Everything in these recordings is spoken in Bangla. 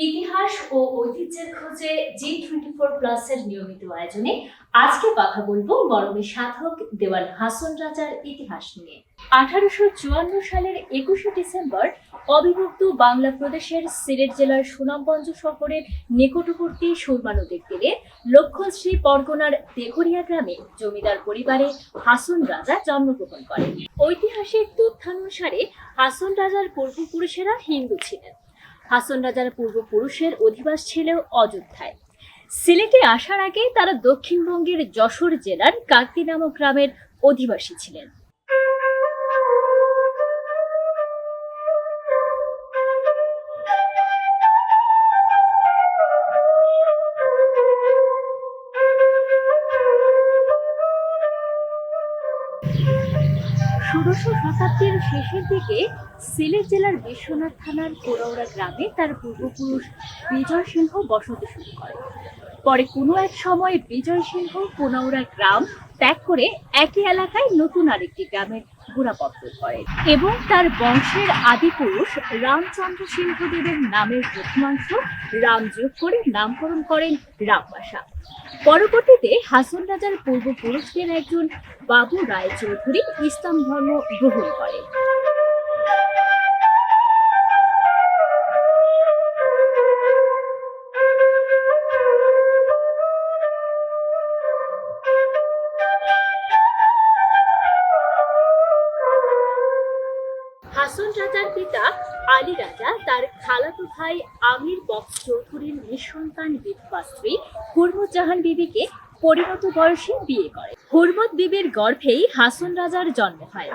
ঐতিহ্যের খোঁজে জি টোয়েন্টি ফোর প্লাসের নিয়মিত আয়োজনে আজকে কথা বলব মরমী সাধক দেওয়ান হাসন রাজার ইতিহাস নিয়ে। আঠারোশো চুয়ান্ন সালের একুশে ডিসেম্বর অবিভক্ত বাংলা প্রদেশের সিলেট জেলার সুনামগঞ্জ শহরের নিকটবর্তী সুরমা নদীর তীরে লক্ষ্মণশ্রী পরগনার দেঘরিয়া গ্রামে জমিদার পরিবারে হাসন রাজা জন্মগ্রহণ করেন। ঐতিহাসিক তথ্যানুসারে হাসন রাজার পূর্বপুরুষেরা হিন্দু ছিলেন। হাসন রাজার পূর্বপুরুষের অধিবাস ছিল অযোধ্যায়। সিলেটে আসার আগে তারা দক্ষিণবঙ্গের যশোর জেলার কাকতি নামক গ্রামের অধিবাসী ছিলেন। ষোড়শ শতাব্দীর শেষের দিকে সিলেট জেলার বিশ্বনাথ থানার কোরাউড়া গ্রামে তার পূর্বপুরুষ বিজয় সিংহ বসতি শুরু করে। পরে কোনো এক সময় বিজয় সিংহ কোনাউড়া গ্রাম ত্যাগ করে একই এলাকায় নতুন আরেকটি গ্রামের গোড়াপত্তন করেন এবং তার বংশের আদিপুরুষ রামচন্দ্র সিংহদেবের নামের প্রথমাংশ রাম যোগ করে নামকরণ করেন রামবাসা। পরবর্তীতে হাসন রাজার পূর্বপুরুষদের একজন বাবু রায় চৌধুরী ইসলাম ধর্ম গ্রহণ করেন। ভাই আমির বক্স চৌধুরীর নিঃসন্তান বিধবা স্ত্রী হুরমুদ জাহান বিবিকে পরিণত বয়সে বিয়ে করে। হুরমত বিবির গর্ভেই হাসন রাজার জন্ম হয়।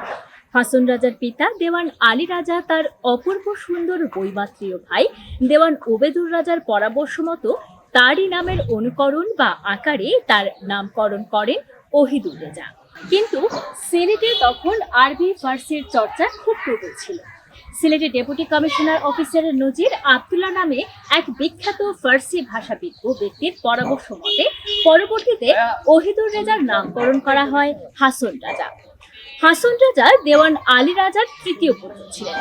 হাসন রাজার পিতা দেওয়ান আলী রাজা তার অপূর্ব সুন্দর বৈমাত্রীয় ভাই দেওয়ান ওবেদুর রাজার পরামর্শ মতো তারই নামের অনুকরণ বা আকারে তার নামকরণ করেন ওহিদুর রেজা। কিন্তু সিলেটে তখন আরবি ফার্সির চর্চা খুব প্রবল ছিল। সিলেটের ডেপুটি কমিশনার অফিসারের নজির আবদুল্লাহ নামে এক বিখ্যাত ফার্সি ভাষাবিদ ও ব্যক্তির পরামর্শ মতে, পরবর্তীতে ওহিদুর রেজার নামকরণ করা হয় হাসন রাজা। হাসন রাজা দেওয়ান আলী রাজার তৃতীয় পুত্র ছিলেন।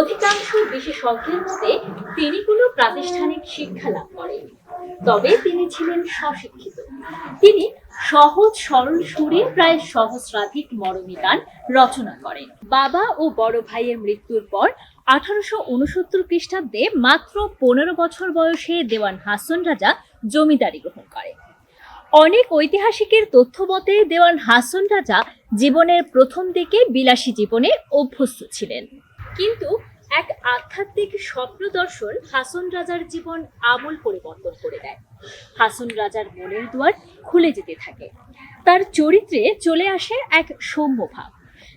অধিকাংশ বিশেষজ্ঞের মতে, তিনি কোনো প্রাতিষ্ঠানিক শিক্ষা লাভ করেন তবে তিনি ছিলেন স্বশিক্ষিত। তিনি সহজ, সরল সুরে প্রায় সহস্রাধিক মরমী গান রচনা করেন। বাবা ও বড় ভাইয়ের মৃত্যুর পর আঠারোশো উনসত্তর খ্রিস্টাব্দে মাত্র পনেরো বছর বয়সে দেওয়ান হাসন রাজা জমিদারি গ্রহণ করেন। অনেক ঐতিহাসিকের তথ্য দেওয়ান হাসন রাজা জীবনের প্রথম দিকে বিলাসী জীবনে অভ্যস্ত ছিলেন। কিন্তু এক আধ্যাত্মিক স্বপ্ন দর্শন হাসন রাজার জীবন আমূল পরিবর্তন করে দেয়। হাসন রাজার মনের দুয়ার খুলে যেতে থাকে। তার চরিত্রে চলে আসে এক সৌম্য ভাব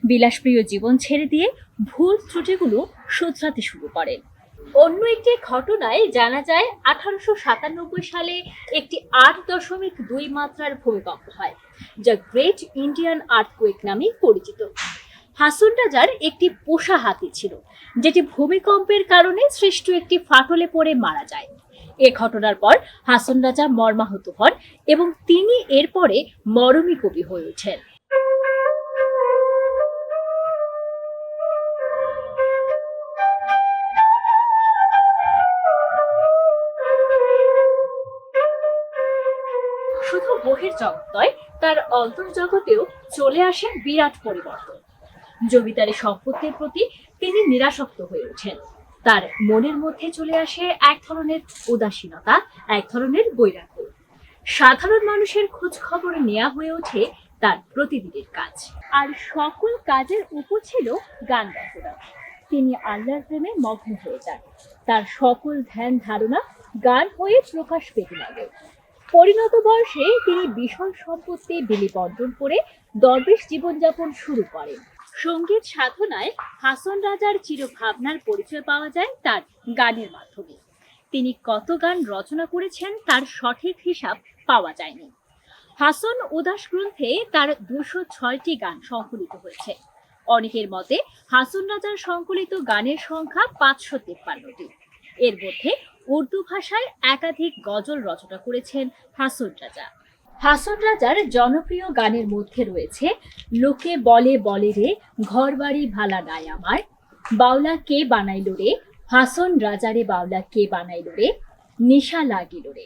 বিলাসপ্রিয় জীবন ছেড়ে দিয়ে ভুল ত্রুটিগুলো শুধরাতে শুরু করেন অন্য একটি ঘটনায় জানা যায়, আঠারোশো সাতানব্বই সালে একটি আট দশমিক দুই মাত্রার ভূমিকম্প হয়, যা গ্রেট ইন্ডিয়ান আর্থকুয়েক নামে পরিচিত। হাসন রাজার একটি পোষা হাতি ছিল, যেটি ভূমিকম্পের কারণে সৃষ্ট একটি ফাটলে পড়ে মারা যায়। এ ঘটনার পর হাসন রাজা মর্মাহত হন এবং তিনি এরপরে মরমী কবি হয়ে ওঠেন। শুধু বহির জগৎ নয়, তার অন্তর্জগতেও চলে আসে বিরাট পরিবর্তন। জমিদারি সম্পত্তির প্রতি তিনি নিরাসক্ত হয়ে ওঠেন। তার মনের মধ্যে চলে আসে এক ধরনের উদাসীনতা, এক ধরনের বৈরাগ্য। সাধারণ মানুষের খোঁজ খবর নেওয়া হয়ে ওঠে তার প্রতিদিনের কাজ। আর সকল কাজের উপর ছিল গান রচনা তিনি আল্লাহর প্রেমে মগ্ন হয়ে যান। তার সকল ধ্যান ধারণা গান হয়ে প্রকাশ পেতে লাগে। পরিণত বয়সে তিনি বিশাল সম্পত্তি বিলিবন্টন করে দরবেশ জীবনযাপন শুরু করেন। সংগীত সাধনায় হাসন রাজার চিরভাবনার পরিচয় পাওয়া যায় তার গানের মাধ্যমে। তিনি কত গান রচনা করেছেন তার সঠিক হিসাব পাওয়া যায়নি। হাসন উদাস গ্রন্থে তার দুশো ছয়টি গান সংকলিত হয়েছে। অনেকের মতে হাসন রাজার সংকলিত গানের সংখ্যা পাঁচশো তেপ্পান্নটি। এর মধ্যে উর্দু ভাষায় একাধিক গজল রচনা করেছেন হাসন রাজা। হাসন রাজার জনপ্রিয় গানের মধ্যে রয়েছে, লোকে বলে বলে রে ঘর বাড়ি ভালা নাই আমার। বাউলা কে বানাইল রে? হাসন রাজারে বাউলা কে বানাইল রে? নিশা লাগিল রে।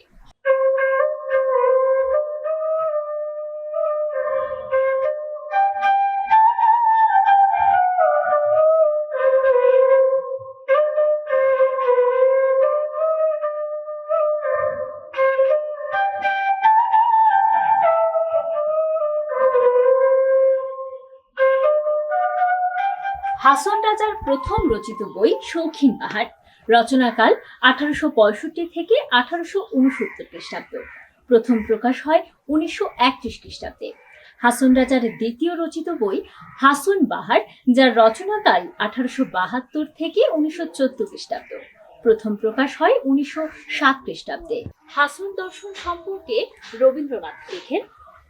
হাসন রাজার প্রথম রচিত বই শৌখিন পাহাড়। রচনাকাল আঠারোশো পঁয়ষট্টি থেকে আঠারোশো উনসত্তর খ্রিস্টাব্দ। প্রথম প্রকাশ হয় উনিশশো একত্রিশ খ্রিস্টাব্দে। হাসন রাজার দ্বিতীয় রচিত বই হাসন বাহার, যার রচনাকাল আঠারোশো বাহাত্তর থেকে উনিশশো চোদ্দ খ্রিস্টাব্দ। প্রথম প্রকাশ হয় উনিশশো সাত খ্রিস্টাব্দে। হাসন দর্শন সম্পর্কে রবীন্দ্রনাথ লেখেন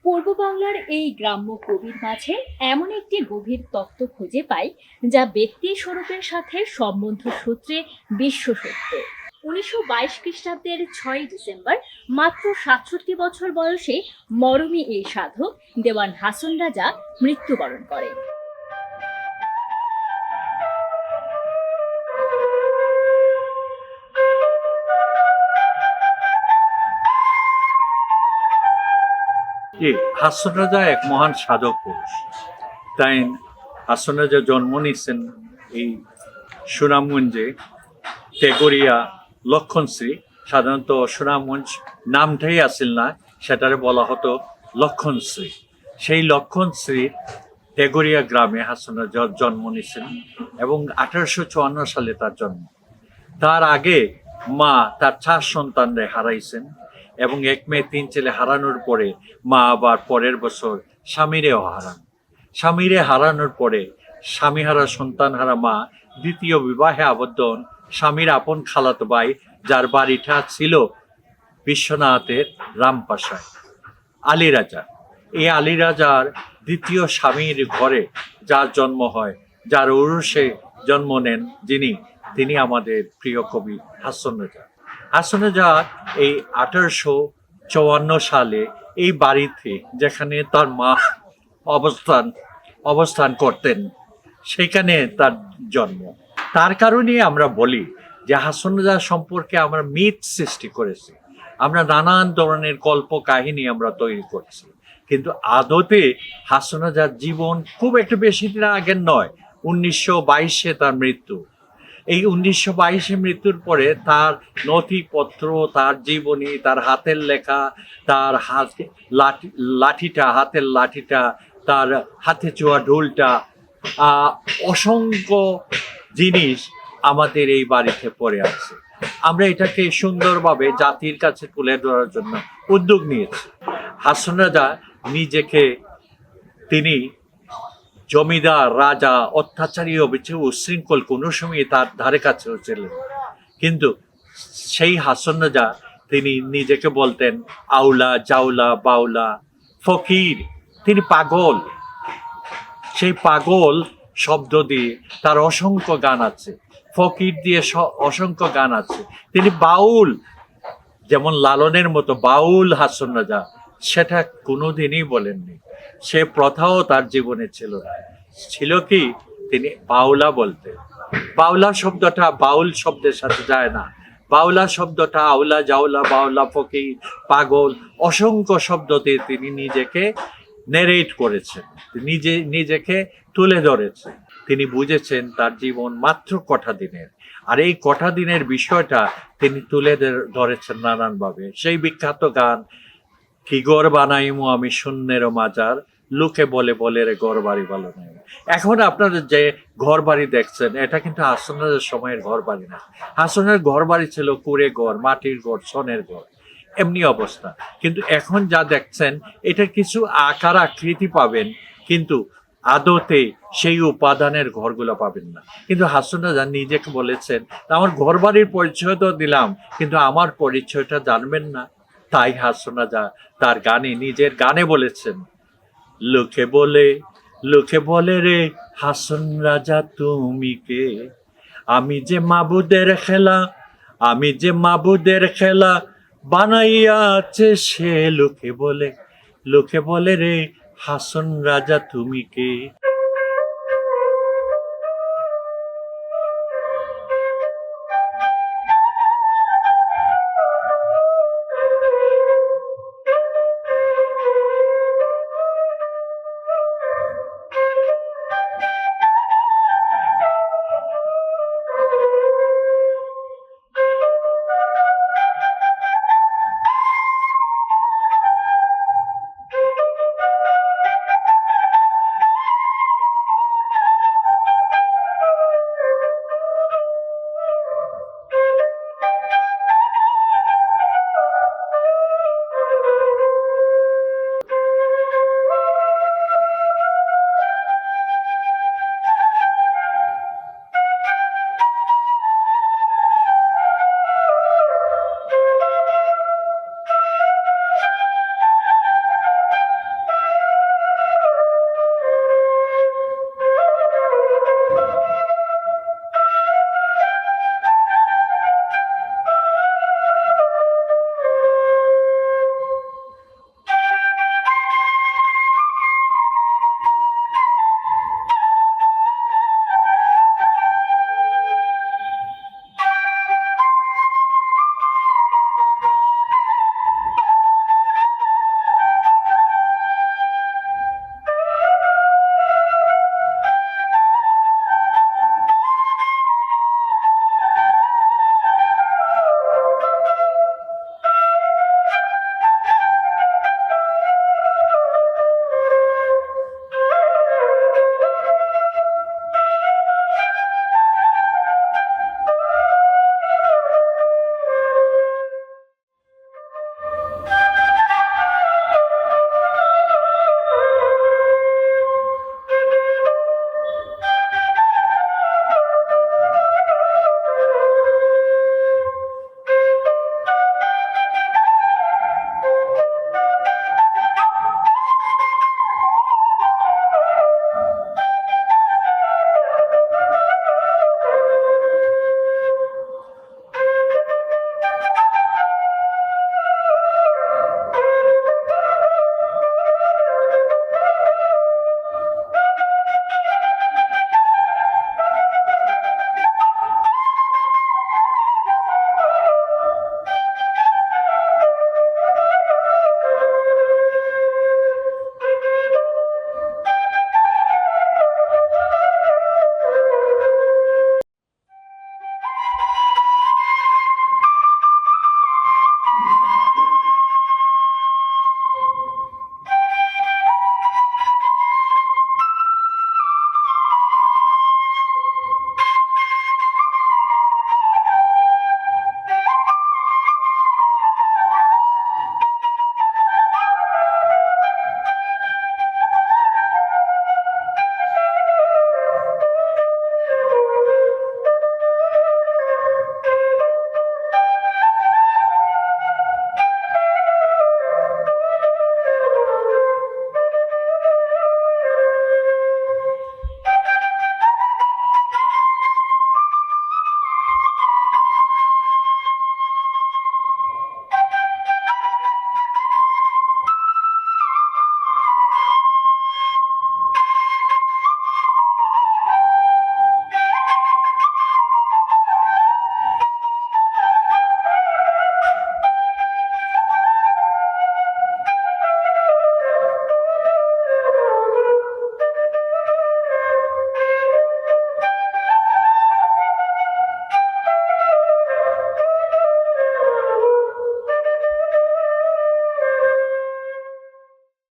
পূর্ব বাংলার এই গ্রাম্য কবির মাঝে এমন একটি গভীর তত্ত্ব খুঁজে পাই, যা ব্যক্তি স্বরূপের সাথে সম্বন্ধ সূত্রে বিশ্ব সত্য উনিশশো বাইশ খ্রিস্টাব্দের ছয় ডিসেম্বর, মাত্র সাতষট্টি বছর বয়সে মরমী এই সাধক, দেওয়ান হাসন রাজা, মৃত্যুবরণ করেন জি হাসন রাজা এক মহান সাধক পুরুষ। তাই হাসন রাজা জন্ম নিয়েছেন এই সুনামগঞ্জে তেগরিয়া লক্ষণশ্রী। সাধারণত সুনামগঞ্জ নামটাই আসিল না, সেটারে বলা হতো লক্ষণশ্রী। সেই লক্ষণশ্রী তেগরিয়া গ্রামে হাসন রাজা জন্ম নিয়েছেন এবং আঠারোশো চুয়ান্ন সালে তার জন্ম। তার আগে মা তার চার সন্তানরে হারাইছেন। এবং এক মেয়ে, তিন ছেলে হারানোর পরে মা আবার পরের বছর স্বামীরেও হারান। স্বামীরে হারানোর পরে স্বামী হারা সন্তান হারা মা দ্বিতীয় বিবাহে আবদ্ধ হন। স্বামীর আপন খালাতো ভাই, যার বাড়িটা ছিল বিশ্বনাথের রামপাশায়। আলী রাজা। এই আলী রাজার দ্বিতীয় স্বামীর ঘরে যার জন্ম হয়, যার উরুষে জন্ম নেন যিনি, তিনি আমাদের প্রিয় কবি হাসন রাজা। হাসন রাজা এই আঠারোশো চুয়ান্ন সালে এই বাড়িতে যেখানে তার মা অবস্থান অবস্থান করতেন, সেখানে তার জন্ম। তার কারণে আমরা বলি যে হাসন রাজা সম্পর্কে আমরা মিথ সৃষ্টি করেছি। আমরা নানান ধরনের কল্প কাহিনী আমরা তৈরি করছি। কিন্তু আদতে হাসন রাজার জীবন খুব একটা বেশি দিন আগের নয়, উনিশশো বাইশে তার মৃত্যু। এই উনিশশো বাইশে মৃত্যুর পরে তার নথিপত্র, তার জীবনী, তার হাতের লেখা, তার হাত, লাঠি, লাঠিটা, হাতের লাঠিটা, তার হাতে চোয়া ঢোলটা অসংখ্য জিনিস আমাদের এই বাড়িতে পড়ে আছে। আমরা এটাকে সুন্দরভাবে জাতির কাছে তুলে ধরার জন্য উদ্যোগ নিয়েছি। হাসন রাজা নিজেকে, তিনি জমিদার, রাজা, অত্যাচারী অবিচে উশৃঙ্খল কোনো সময় তার ধারে কাছেও ছিলেন। কিন্তু সেই হাসন রাজা তিনি নিজেকে বলতেন, আউলা, জাউলা, বাউলা, ফকির, তিনি পাগল। সেই পাগল শব্দ দিয়ে তার অসংখ্য গান আছে। ফকির দিয়ে অসংখ্য গান আছে। তিনি বাউল, যেমন লালনের মতো বাউল হাসন রাজা সেটা কোনোদিনই বলেননি। সে প্রথাও তার জীবনে ছিল না। ছিল কি? তিনি বাউলা বলতেন। বাউলা শব্দটা বাউল শব্দের সাথে যায় না। বাউলা শব্দটা আউলা জাউলা, বাউলা ফকির, পাগল, অসংখ্য শব্দতে তিনি নিজেকে নেরেট করেছেন। নিজে, নিজেকে তুলে ধরেছেন। তিনি বুঝেছেন তার জীবন মাত্র কটা দিনের। আর এই কটা দিনের বিষয়টা তিনি তুলে ধরে- ধরেছেন নানানভাবে। সেই বিখ্যাত গান কি গর বানাইমু আমি শূন্যের মাজার? লোকে বলে বলে রে ঘর বাড়ি ভালো নাই। এখন আপনারা যে ঘর বাড়ি দেখছেন, এটা কিন্তু হাসনের সময়ের ঘর বাড়ি না। হাসনের ঘর বাড়ি ছিল কুড়ে ঘর, মাটির ঘর, সনের ঘর। এমনি অবস্থা। কিন্তু এখন যা দেখছেন, এটা কিছু আকার আকৃতি পাবেন, কিন্তু আদতে সেই উপাদানের ঘরগুলো পাবেন না। কিন্তু হাসন রাজা নিজেকে বলেছেন আমার ঘর বাড়ির পরিচয় তো দিলাম, কিন্তু আমার পরিচয়টা জানবেন না। তাই হাসন রাজা তার গানে, নিজের গানে বলেছেন। লোকে বলে লোকে বলে রে, হাসন রাজা তুমি কে? আমি যে মাবুদের খেলা, আমি যে মাবুদের খেলা বানাইয়াছে সে লোকে বলে লোকে বলে রে, হাসন রাজা তুমি কে?